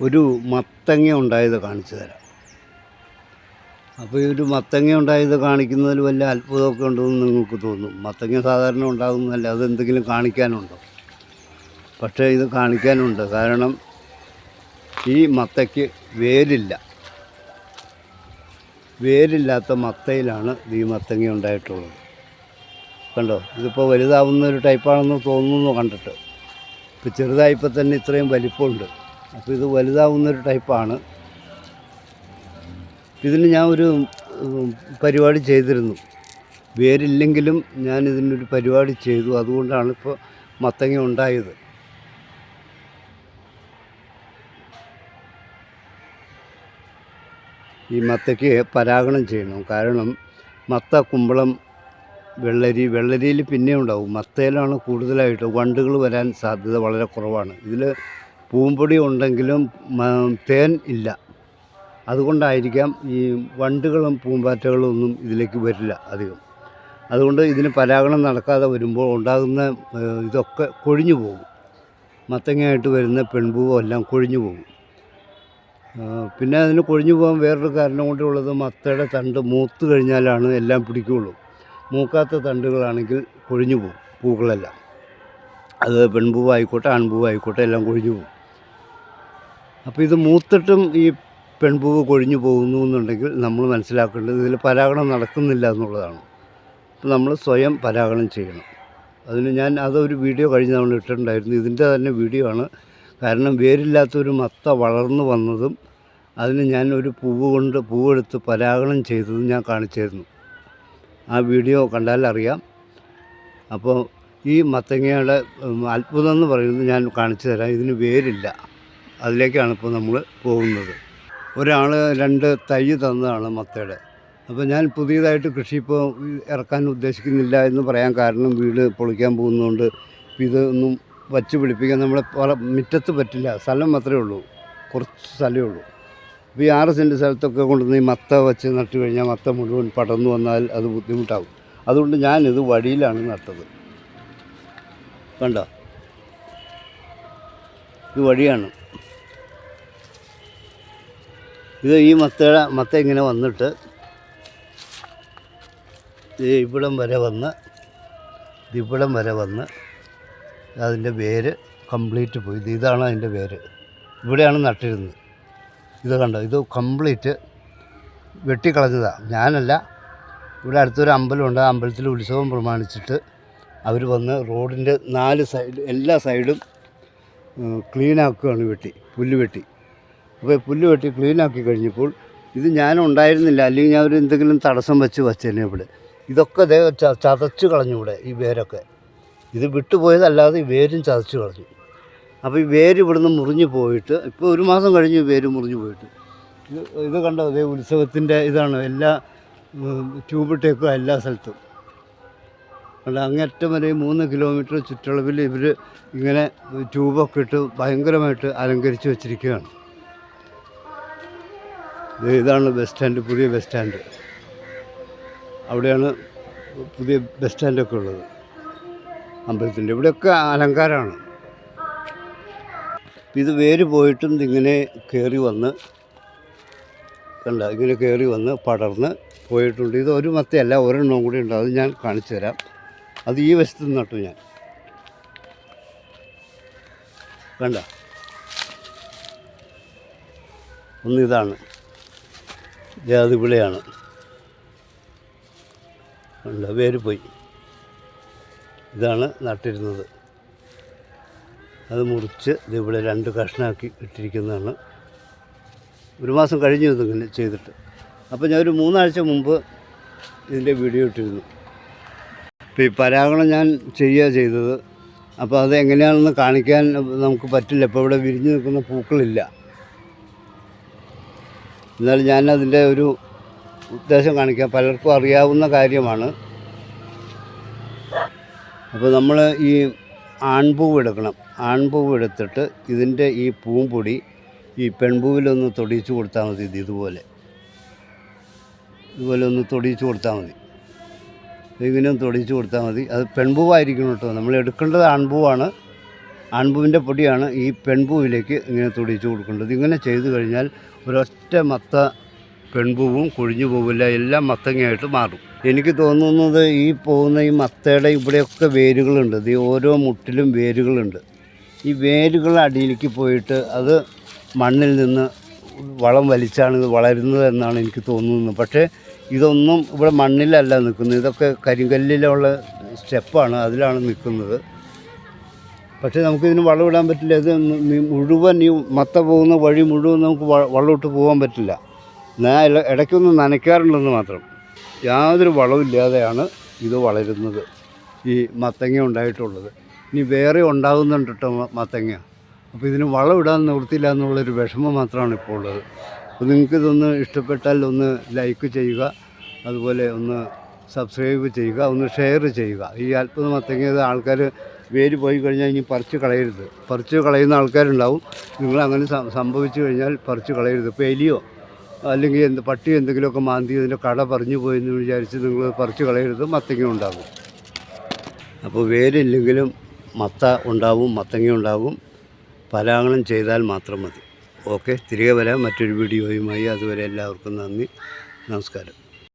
ഒരു മത്തങ്ങ ഉണ്ടായത് കാണിച്ചു തരാം. അപ്പോൾ ഈ ഒരു മത്തങ്ങ ഉണ്ടായത് കാണിക്കുന്നതിൽ വല്ല അത്ഭുതമൊക്കെ ഉണ്ടെന്ന് നിങ്ങൾക്ക് തോന്നും? മത്തങ്ങ സാധാരണ ഉണ്ടാകുന്നതല്ല അതെന്തെങ്കിലും കാണിക്കാനുണ്ടോ? പക്ഷേ ഇത് കാണിക്കാനുണ്ട്. കാരണം ഈ മത്തയ്ക്ക് വേരില്ല. വേരില്ലാത്ത മത്തയിലാണ് ഈ മത്തങ്ങ ഉണ്ടായിട്ടുള്ളത്. കണ്ടോ? ഇതിപ്പോൾ വലുതാവുന്ന ഒരു ടൈപ്പാണെന്ന് തോന്നുന്നു കണ്ടിട്ട്. ഇപ്പോൾ ചെറുതായപ്പോൾ തന്നെ ഇത്രയും വലിപ്പമുണ്ട്. അപ്പോൾ ഇത് വലുതാവുന്നൊരു ടൈപ്പാണ്. ഇതിന് ഞാൻ ഒരു പരിപാടി ചെയ്തിരുന്നു. വേരില്ലെങ്കിലും ഞാൻ ഇതിനൊരു പരിപാടി ചെയ്തു. അതുകൊണ്ടാണ് ഇപ്പോൾ മത്തങ്ങ ഉണ്ടായത്. ഈ മത്തയ്ക്ക് പരാഗണം ചെയ്യണം. കാരണം മത്ത കുമ്പളം വെള്ളരി വെള്ളരിയിൽ പിന്നെ ഉണ്ടാവും. മത്തയിലാണ് കൂടുതലായിട്ട് വണ്ടുകൾ വരാൻ സാധ്യത വളരെ കുറവാണ്. ഇതിൽ പൂമ്പൊടി ഉണ്ടെങ്കിലും തേൻ ഇല്ല. അതുകൊണ്ടായിരിക്കാം ഈ വണ്ടുകളും പൂമ്പാറ്റകളും ഒന്നും ഇതിലേക്ക് വരില്ല അധികം. അതുകൊണ്ട് ഇതിന് പരാഗണം നടക്കാതെ വരുമ്പോൾ ഉണ്ടാകുന്ന ഇതൊക്കെ കൊഴിഞ്ഞു പോകും. മത്തങ്ങയായിട്ട് വരുന്ന പെൺപൂവും എല്ലാം കൊഴിഞ്ഞു പോകും. പിന്നെ അതിന് കൊഴിഞ്ഞു പോകാൻ വേറൊരു കാരണം കൊണ്ടുള്ളത് മത്തയുടെ തണ്ട് മൂത്ത് കഴിഞ്ഞാലാണ് എല്ലാം പിടിക്കുകയുള്ളൂ മൂക്കാത്ത തണ്ടുകളാണെങ്കിൽ കൊഴിഞ്ഞു പോകും പൂക്കളെല്ലാം. അത് പെൺപൂവായിക്കോട്ടെ ആൺപൂവായിക്കോട്ടെ എല്ലാം കൊഴിഞ്ഞു പോകും. അപ്പോൾ ഇത് മൂത്തിട്ടും ഈ പെൺപൂവ് കൊഴിഞ്ഞു പോകുന്നു എന്നുണ്ടെങ്കിൽ നമ്മൾ മനസ്സിലാക്കേണ്ടത് ഇതിൽ പരാഗണം നടക്കുന്നില്ല എന്നുള്ളതാണ്. അപ്പോൾ നമ്മൾ സ്വയം പരാഗണം ചെയ്യണം. അതിന് ഞാൻ അതൊരു വീഡിയോ കഴിഞ്ഞ തവണ ഇട്ടിട്ടുണ്ടായിരുന്നു. ഇതിന്റെ തന്നെ വീഡിയോ ആണ്. കാരണം വേരില്ലാത്തൊരു മത്ത വളർന്നു വന്നതും അതിന് ഞാൻ ഒരു പൂവ് കൊണ്ട് പൂവെടുത്ത് പരാഗണം ചെയ്തതും ഞാൻ കാണിച്ചിരുന്നു. ആ വീഡിയോ കണ്ടാൽ അറിയാം. അപ്പോൾ ഈ മത്തങ്ങയുടെ അത്ഭുതം എന്ന് പറയുന്നത് ഞാൻ കാണിച്ചു തരാം. ഇതിന് വേരില്ല. അതിലേക്കാണ് ഇപ്പോൾ നമ്മൾ പോകുന്നത്. ഒരാൾ രണ്ട് തൈ തന്നതാണ് മത്തയുടെ. അപ്പോൾ ഞാൻ പുതിയതായിട്ട് കൃഷി ഇപ്പോൾ ഇറക്കാൻ ഉദ്ദേശിക്കുന്നില്ല എന്ന് പറയാൻ കാരണം വീട് പൊളിക്കാൻ പോകുന്നതുകൊണ്ട് ഒന്നും വച്ച് പിടിപ്പിക്കാൻ നമ്മളെ പല മുറ്റത്ത് പറ്റില്ല. സ്ഥലം മാത്രമേ ഉള്ളൂ. കുറച്ച് സ്ഥലമേ ഉള്ളൂ. അപ്പോൾ ഈ ആറ് സെന്റ് സ്ഥലത്തൊക്കെ കൊണ്ടുവന്ന് ഈ മത്ത വെച്ച് നട്ട് കഴിഞ്ഞാൽ മത്ത മുഴുവൻ പടർന്നു വന്നാൽ അത് ബുദ്ധിമുട്ടാകും. അതുകൊണ്ട് ഞാനിത് വഴിയിലാണ് നട്ടത്. കണ്ടോ? ഇത് വഴിയാണ് ഇത് ഈ മത്തയുടെ മത്ത ഇങ്ങനെ വന്നിട്ട് ഇവിടം വരെ വന്ന് ഇവിടം വരെ വന്ന് അതിന്റെ വേര് കംപ്ലീറ്റ് പോയി. ഇത് ഇതാണ് അതിന്റെ വേര്. ഇവിടെയാണ് നട്ടിരുന്നത്. ഇത് കണ്ടോ? ഇത് കംപ്ലീറ്റ് വെട്ടിക്കളഞ്ഞതാണ് ഞാനല്ല ഇവിടെ അടുത്തൊരു അമ്പലമുണ്ട് ആ അമ്പലത്തിൽ ഉത്സവം പ്രമാണിച്ചിട്ട് അവർ വന്ന് റോഡിന്റെ നാല് സൈഡ് എല്ലാ സൈഡും ക്ലീനാക്കുകയാണ് വെട്ടി പുല്ല് വെട്ടി. അപ്പോൾ പുല്ല് വെട്ടി ക്ലീൻ ആക്കി കഴിഞ്ഞപ്പോൾ ഇത് ഞാൻ ഉണ്ടായിരുന്നില്ല അല്ലെങ്കിൽ ഞാൻ ഒരു എന്തെങ്കിലും തടസ്സം വെച്ച് വച്ചേനെ ഇവിടെ. ഇതൊക്കെ ദേ ചതച്ച് കളഞ്ഞു ഇവിടെ ഈ വേരൊക്കെ. ഇത് വിട്ടുപോയതല്ലാതെ ഈ വേരും ചതച്ചു കളഞ്ഞു. അപ്പോൾ ഈ വേര് ഇവിടുന്ന് മുറിഞ്ഞു പോയിട്ട് ഇപ്പോൾ ഒരു മാസം കഴിഞ്ഞ് വേര് മുറിഞ്ഞു പോയിട്ട്. ഇത് ഇത് കണ്ടോ? അതേ ഉത്സവത്തിന്റെ ഇതാണ് എല്ലാ ട്യൂബിട്ടേക്കും എല്ലാ സ്ഥലത്തും. അല്ല അങ്ങേറ്റം വരെ മൂന്ന് കിലോമീറ്റർ ചുറ്റളവിൽ ഇവർ ഇങ്ങനെ ട്യൂബൊക്കെ ഇട്ട് ഭയങ്കരമായിട്ട് അലങ്കരിച്ച് വെച്ചിരിക്കുകയാണ്. ഇതാണ് ബസ് സ്റ്റാൻഡ് പുതിയ ബസ് സ്റ്റാൻഡ്. അവിടെയാണ് പുതിയ ബസ് സ്റ്റാൻഡൊക്കെ ഉള്ളത്. അമ്പലത്തിന്റെ ഇവിടെയൊക്കെ അലങ്കാരമാണ്. ഇത് വേര് പോയിട്ടും ഇതിങ്ങനെ കയറി വന്ന് കണ്ട ഇങ്ങനെ കയറി വന്ന് പടർന്ന് പോയിട്ടുണ്ട്. ഇത് ഒരു മത്തയല്ല ഒരെണ്ണം കൂടി ഉണ്ട്. അത് ഞാൻ കാണിച്ചു തരാം. അത് ഈ വശത്ത് നട്ടു ഞാൻ. കണ്ട? ഒന്ന് ഇതാണ് വിളയാണ് ഉണ്ട് വേര് പോയി. ഇതാണ് നട്ടിരുന്നത്. അത് മുറിച്ച് ഇതിവിടെ രണ്ട് കഷ്ണാക്കി ഇട്ടിരിക്കുന്നതാണ്. ഒരു മാസം കഴിഞ്ഞു ഇതിങ്ങനെ ചെയ്തിട്ട്. അപ്പോൾ ഞാൻ ഒരു മൂന്നാഴ്ച മുമ്പ് ഇതിന്റെ വീഡിയോ ഇട്ടിരുന്നു. അപ്പോൾ ഈ പരാഗണം ഞാൻ ചെയ്യുക ചെയ്തത്. അപ്പോൾ അത് എങ്ങനെയാണെന്ന് കാണിക്കാൻ നമുക്ക് പറ്റില്ല. ഇപ്പോൾ ഇവിടെ വിരിഞ്ഞു നിൽക്കുന്ന പൂക്കളില്ല. എന്നാൽ ഞാനതിന്റെ ഒരു ഉദ്ദേശം കാണിക്കാം. പലർക്കും അറിയാവുന്ന കാര്യമാണ്. അപ്പോൾ നമ്മൾ ഈ ആൺപൂവ് എടുക്കണം. ആൺപൂവ് എടുത്തിട്ട് ഇതിന്റെ ഈ പൂമ്പൊടി ഈ പെൺപൂവിലൊന്ന് തൊടിയിച്ചു കൊടുത്താൽ മതി ഇത് ഇതുപോലെ. ഇതുപോലെ ഒന്ന് തൊടിയിച്ചു കൊടുത്താൽ മതി. ഇങ്ങനെ തൊടിയിച്ച് കൊടുത്താൽ മതി. അത് പെൺപൂവായിരിക്കണം കേട്ടോ. നമ്മൾ എടുക്കേണ്ടത് ആൺപൂവാണ്. ആൺപൂവിന്റെ പൊടിയാണ് ഈ പെൺപൂവിലേക്ക് ഇങ്ങനെ തൊടിച്ച് കൊടുക്കേണ്ടത്. ഇങ്ങനെ ചെയ്തു കഴിഞ്ഞാൽ ഒരൊറ്റ മത്ത പെൺപൂവും കൊഴിഞ്ഞു പോവില്ല. എല്ലാം മത്തങ്ങയായിട്ട് മാറും. എനിക്ക് തോന്നുന്നത് ഈ പോകുന്ന ഈ മത്തയുടെ ഇവിടെയൊക്കെ വേരുകളുണ്ട്. ഈ ഓരോ മുട്ടിലും വേരുകളുണ്ട്. ഈ വേരുകൾ അടിയിലേക്ക് പോയിട്ട് അത് മണ്ണിൽ നിന്ന് വളം വലിച്ചാണ് ഇത് വളരുന്നത് എന്നാണ് എനിക്ക് തോന്നുന്നത്. പക്ഷേ ഇതൊന്നും ഇവിടെ മണ്ണിലല്ല നിൽക്കുന്നത്. ഇതൊക്കെ കരിങ്കല്ലിലുള്ള സ്റ്റെപ്പാണ് അതിലാണ് നിൽക്കുന്നത്. പക്ഷേ നമുക്കിതിന് വളമിടാൻ പറ്റില്ല. ഇത് മുഴുവൻ ഈ മത്ത പോകുന്ന വഴി മുഴുവൻ നമുക്ക് വള്ളമിട്ട് പോകാൻ പറ്റില്ല. ഞാൻ ഇടയ്ക്കൊന്ന് നനയ്ക്കാറുണ്ടെന്ന് മാത്രം. യാതൊരു വളമില്ലാതെയാണ് ഇത് വളരുന്നത്. ഈ മത്തങ്ങ ഉണ്ടായിട്ടുള്ളത്. ഇനി വേറെ ഉണ്ടാകുന്നുണ്ട് കേട്ടോ മത്തങ്ങ. അപ്പോൾ ഇതിന് വളമിടാൻ നിവൃത്തിയില്ല എന്നുള്ളൊരു വിഷമം മാത്രമാണ് ഇപ്പോൾ ഉള്ളത്. അപ്പോൾ നിങ്ങൾക്കിതൊന്ന് ഇഷ്ടപ്പെട്ടാൽ ഒന്ന് ലൈക്ക് ചെയ്യുക. അതുപോലെ ഒന്ന് സബ്സ്ക്രൈബ് ചെയ്യുക. ഒന്ന് ഷെയർ ചെയ്യുക. ഈ അത്ഭുത മത്തങ്ങ ആൾക്കാർ വേര് പോയി കഴിഞ്ഞാൽ ഇനി പറിച്ച് കളയരുത്. പറിച്ച് കളയുന്ന ആൾക്കാരുണ്ടാവും. നിങ്ങൾ അങ്ങനെ സംഭവിച്ചു കഴിഞ്ഞാൽ പറിച്ച് കളയരുത്. ഇപ്പോൾ എലിയോ അല്ലെങ്കിൽ എന്ത് പട്ടി എന്തെങ്കിലുമൊക്കെ മാന്തി അതിന്റെ കട പറഞ്ഞു പോയെന്ന് വിചാരിച്ച് നിങ്ങൾ പറിച്ച് കളയരുത്. മത്തങ്ങ ഉണ്ടാകും. അപ്പോൾ വേരില്ലെങ്കിലും മത്ത ഉണ്ടാവും മത്തങ്ങ ഉണ്ടാവും പലാങ്ങളും ചെയ്താൽ മാത്രം മതി. ഓക്കെ. തിരികെ വരാം. മറ്റൊരു വീഡിയോയുമായി അതുവരെ എല്ലാവർക്കും നന്ദി. നമസ്കാരം.